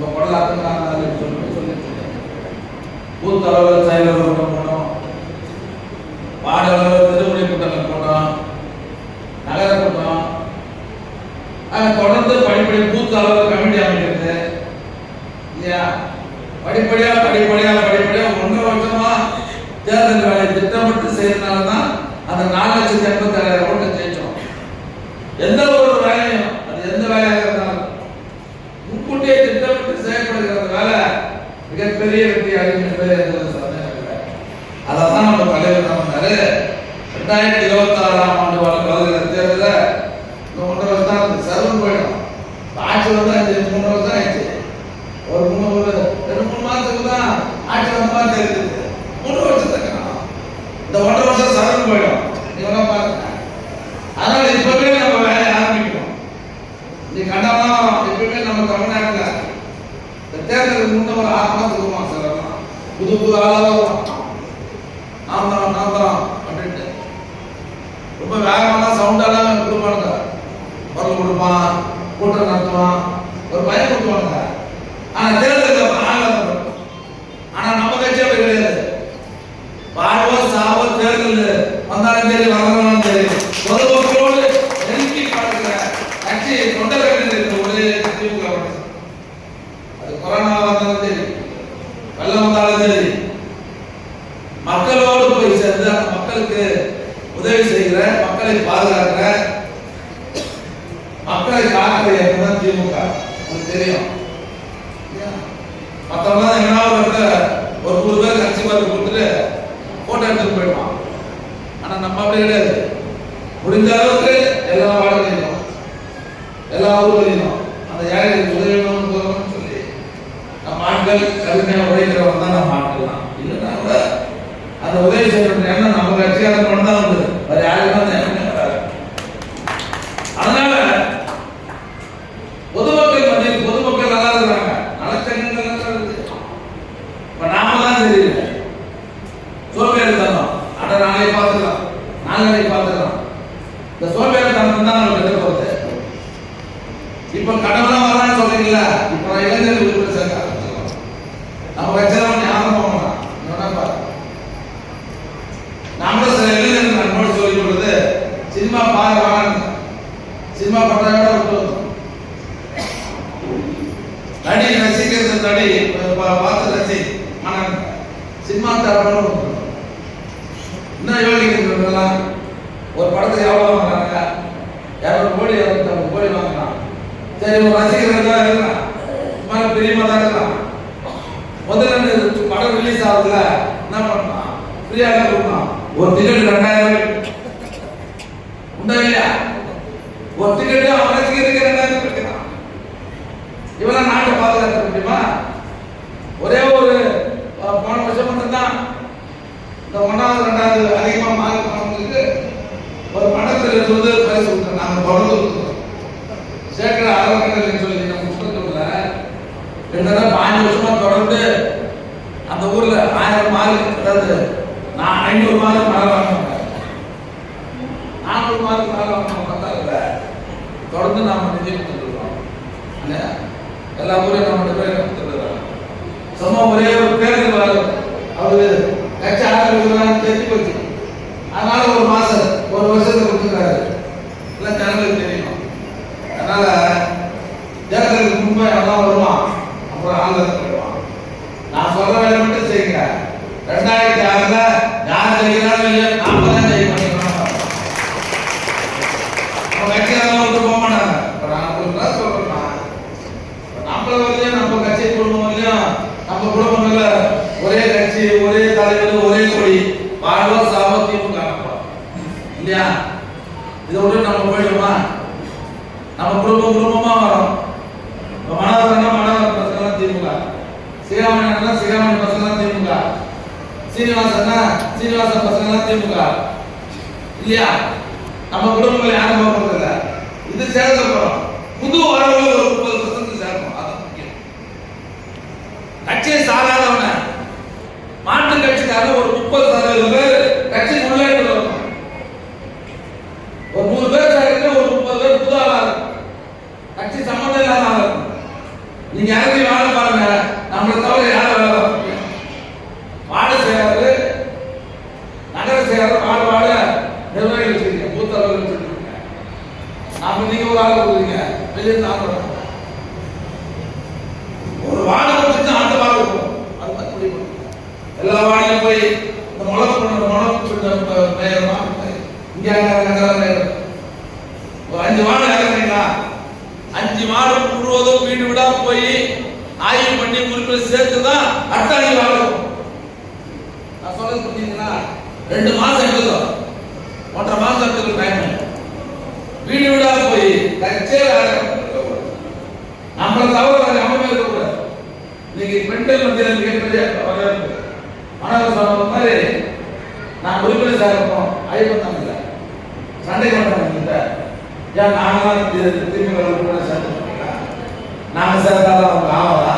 வேற குடல் அத்தனை உங்க சொல்லி சொல்லிட்டு பூத் அளவில் செயலர் கூட்டம் போனோம். வார்டு திருமணி கூட்டங்கள் போனோம். நகர கூட்டம். ஆஹ் தொடர்ந்து படிப்படி பூத் அளவில் கமிட்டி அமைக்கிறது இல்லையா? படிப்படியா படிப்படியா படிப்படியா ஒன்றரை வருஷமா தேர்தல் வேலை திட்டமிட்டு செய்யறதுனால தான் அந்த நாலு லட்சத்தி எண்பத்தாயிரம் ஓட்டு ஜெயிச்சோம் எந்த ஒரு வேலையும் அது எந்த வேலையாக இருந்தாலும் முன்கூட்டியே திட்டமிட்டு செயல்படுகிற வேலை மிகப்பெரிய வெற்றி அடையும் என்பது எந்த சந்தேகம் இல்லை அதை தான் நம்ம தலைவர் என்ன பண்ணாரு ரெண்டாயிரத்தி இருபத்தி ஆறாம் ஆண்டு வருகிற தேர்தலில் ஒன்றரை வருஷம் தான் சர்வம் போயிடும். ஆட்சி வந்து அஞ்சு மூணு வருஷம் ஆயிடுச்சு. ஒரு மூணு ஒரு ரெண்டு மூணு மாதத்துக்கு தான் ஆட்சி வந்த மாதிரி தெரியுது. மூணு வருஷத்துக்கு இந்த ஒன்றரை வருஷம் சர்வம் போயிடும். இவங்க பாருங்க. அதனால இப்பவே நம்ம வேலையை ஆரம்பிக்கணும். நீ கண்டலாம் எப்பவுமே நம்ம தமிழ்நாட்டில் இந்த தேர்தலுக்கு முன்ன ஒரு ஆறு மாதத்துக்கு வருவான் சார் புது புது ஆளாக வருவான் நான் தான் நான் தான் அப்படின்ட்டு ரொம்ப வேகமான சவுண்டாலாம் கொடுப்பானுங்க குரல் கொடுப்பான் கூட்டம் நடத்துவான் ஒரு பயம் கொடுப்பானுங்க ஆனா தேர்தலில் ஆகலாம் ஆனா நம்ம கட்சி அப்படி கிடையாது. வாழ்வோ சாவோ தேர்தல் வந்தாலும் சரி வரலாம் சரி பொதுமக்களோடு நெருங்கி பார்க்கிற கட்சி தொண்டர்கள் இருக்கிற ஒரே திமுக அது கொரோனா வந்தாலும் சரி. வெள்ளம் வந்தாலும் சரி மக்களோடு போய் சேர்ந்து அந்த மக்களுக்கு உதவி செய்கிற மக்களை பாதுகாக்கிற மக்களை காக்கிற இயக்கம் திமுக? உங்களுக்கு தெரியும். மற்றவங்க எங்கன்னா ஒரு இடத்துல ஒரு நூறு பேர் கட்சி பார்த்து கொடுத்துட்டு போட்டோ எடுத்துட்டு போயிடுவான் ஆனா நம்ம அப்படி கிடையாது. முடிஞ்ச அளவுக்கு எல்லா வாழ்க்கையிலும் எல்லா ஊர்களிலும் அந்த ஏழைகளுக்கு உதவி சொல்லி நம்ம ஆண்கள் கல்வியை உழைக்கிறவங்க தான் நம்ம ஆட்கள் தான். இல்லைன்னா கூட அந்த உதவி செய்யணும் எண்ணம் நம்ம கட்சியாளர் மட்டும் தான் வந்து. வேற யாருக்கும் அந்த இந்த சோம்பேறி தந்தம் தான் நம்ம கிட்ட போகுது இப்ப கடவுளா வரான்னு சொல்றீங்களா இப்ப நான் இளைஞர்கள் விருப்பம் சேர்க்க ஆரம்பிச்சிடலாம் நம்ம வச்சதான் ஞாபகம் போகலாம் என்ன நாமளும் சில இளைஞர்கள் நம்மோடு சொல்லி கொடுத்து சினிமா பாரு வாங்க சினிமா பட்டாயோட விட வந்தோம் நடி ரசிக்கிறது நடி பார்த்து ரசி மனம் சினிமா தரப்படும் இன்னும் யோசிக்கிறதுலாம் ஒரு படத்துக்கு எவ்வளோ சரி ஒரு ரசிகர்கள் தான் இருக்கலாம். சும்மா பிரியமா தான் இருக்கலாம். முதல்ல இந்த படம் ரிலீஸ் ஆகுதுல என்ன பண்ணலாம் ஃப்ரீயாக தான் கொடுக்கலாம் ஒரு டிக்கெட் ரெண்டாயிரம் உண்டா இல்லையா? ஒரு டிக்கெட் அவன் ரசிகருக்கு ரெண்டாயிரம் ரூபாய் கொடுக்கலாம் இவெல்லாம் நாட்டை பாதுகாக்க முடியுமா? ஒரே ஒரு போன வருஷம் மட்டும்தான் இந்த ஒன்றாவது ரெண்டாவது அதிகமாக மார்க் பண்ணவங்களுக்கு ஒரு பணத்தில் இருந்து பரிசு கொடுத்தோம் நாங்கள் தொடர்ந்து கொடுத்தோம் சேர்க்கிற இல்லைன்னு சொல்லி நம்ம புத்தகத்தில் கிட்டத்தட்ட பாஞ்சு வருஷமா தொடர்ந்து அந்த ஊர்ல ஆயிரம் மார்க் அதாவது நான் ஐநூறு மாதம் மேலே வாங்கினேன் நானூறு மாதம் மேலே பார்த்தா இல்லை. தொடர்ந்து நாம நிதி கொடுத்துருக்கோம் இல்லையா? எல்லா ஊரையும் நம்ம பேர் கொடுத்துருக்கோம். சும்மா ஒரே ஒரு பேருக்கு வரும் அவரு கட்சி ஆதரவு தெரிஞ்சு போச்சு. அதனால ஒரு மாசம் ஒரு வருஷத்துக்கு கொடுத்துருக்காரு இல்லை ஜனங்களுக்கு தெரியும் அதனால தேர்தலுக்கு முன்பே எல்லாம் வருவான் அப்புறம் ஆந்திரத்தில் வருவான் நான் சொல்ற வேலை மட்டும் செய்யுங்க. ரெண்டாயிரத்தி ஆறுல யார் ஜெயிக்கிறாலும் இல்லையோ நாம தான் ஜெயிக்கணும் நம்ம கட்சியெல்லாம் விட்டு போக மாட்டாங்க. நான் சொல்றேன். சொல்றேன் நம்மள வரலையும் நம்ம கட்சி குடும்பம் வரலையும் நம்ம குடும்பங்கள்ல ஒரே கட்சி ஒரே தலைவர் ஒரே கொடி வாழ்வோ சாவோ திமுக. இல்லையா? இதை விட்டு நம்ம போயிடுமா நம்ம குடும்பம் குடும்பமா வரோம். மனோகரன்னா மனோகர் பசங்க தான் திமுக. சீராமணன்னா சீராமணன் பசங்க தான் திமுக. சீனிவாசன்னா சீனிவாசன் பசங்க தான் திமுக. இல்லையா? நம்ம குடும்பங்கள் யாரும் போகிறது இல்லை இது சேர்ந்த போறோம் புது வரவுகள் ஒரு முப்பது பர்சன்ட் சேரணும் அது முக்கியம். கட்சியை சாராதவன. மாற்று கட்சிக்காரன் ஒரு முப்பது சதவீதம் நகர செயலாளர் வார்டு வார்டு நிர்வாகிகள் வச்சிருக்கீங்க பூத் அளவில் வச்சிருக்கீங்க. நாம நீங்க ஒரு ஆள் கொடுக்குறீங்க வெளியே இருந்து ஆள் ஒரு வாழை கொடுத்து அந்த வாழை இருக்கும். அது மாதிரி முடிவு எல்லா வாழையும் போய் இந்த முளப்பு பண்ண முளப்பு மேயரமா இங்க அங்க அங்க ஒரு அஞ்சு வாழை இறங்குறீங்களா அஞ்சு வார்டு முழுவதும் வீடு விடாம போய் ஆய்வு பண்ணி உறுப்பினர் சேர்த்து தான் அட்டாணி வாழும் நான் சொல்றது புரியுதுங்களா ரெண்டு மாசம் எடுத்துக்கோ. ஒன்றரை மாசம் எடுத்துக்கோ டைம் வீடு வீடா போய் கச்சே நம்மளை தவிர வேற யாருமே இருக்கக்கூடாது இன்னைக்கு பெண்கள் மத்தியில் மிகப்பெரிய வரவேற்பு. மாணவர் சொன்ன மாதிரி நான் உறுப்பினர் சேர்ப்போம் ஐம்பத்தாம் இல்லை சண்டை பண்ணுறாங்க கிட்ட ஏன் நாங்களாம் திரும்பி வர சார் நாங்க நாங்கள் சேர்த்தாலும் அவங்க ஆவலா?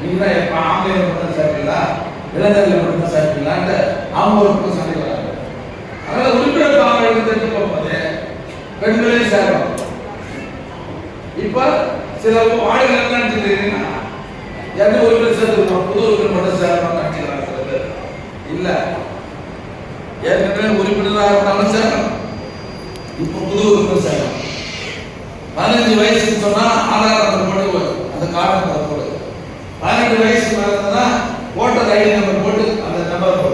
நீங்க தான் எப்போ ஆம்பளை மட்டும் சேர்ப்பீங்களா இளைஞர்கள் மட்டும் சேர்க்கலான்ட்டு அவங்க ஒரு பக்கம் சண்டை வராங்க அதனால உறுப்பினர் பாவங்களுக்கு தெரிஞ்சு போகும்போது பெண்களையும் சேரும். இப்ப சில வாடகை என்ன நினைச்சுக்கிறீங்கன்னா எந்த ஒரு பேர் சேர்த்துருக்கோம் புது உறுப்பினர் மட்டும் சேரணும்னு நினைச்சுக்கிறாங்க சில பேர். இல்ல. ஏற்கனவே உறுப்பினராக இருந்தாலும் சேரணும். இப்ப புது உறுப்பினர் சேரணும். பதினஞ்சு வயசுன்னு சொன்னா ஆதார் நம்பர் போட்டு அந்த கார்டு நம்பர் போடு. பதினெட்டு வயசு மேலே இருந்தா ஓட்டர் ஐடி நம்பர் போட்டு அந்த நம்பர் போடு.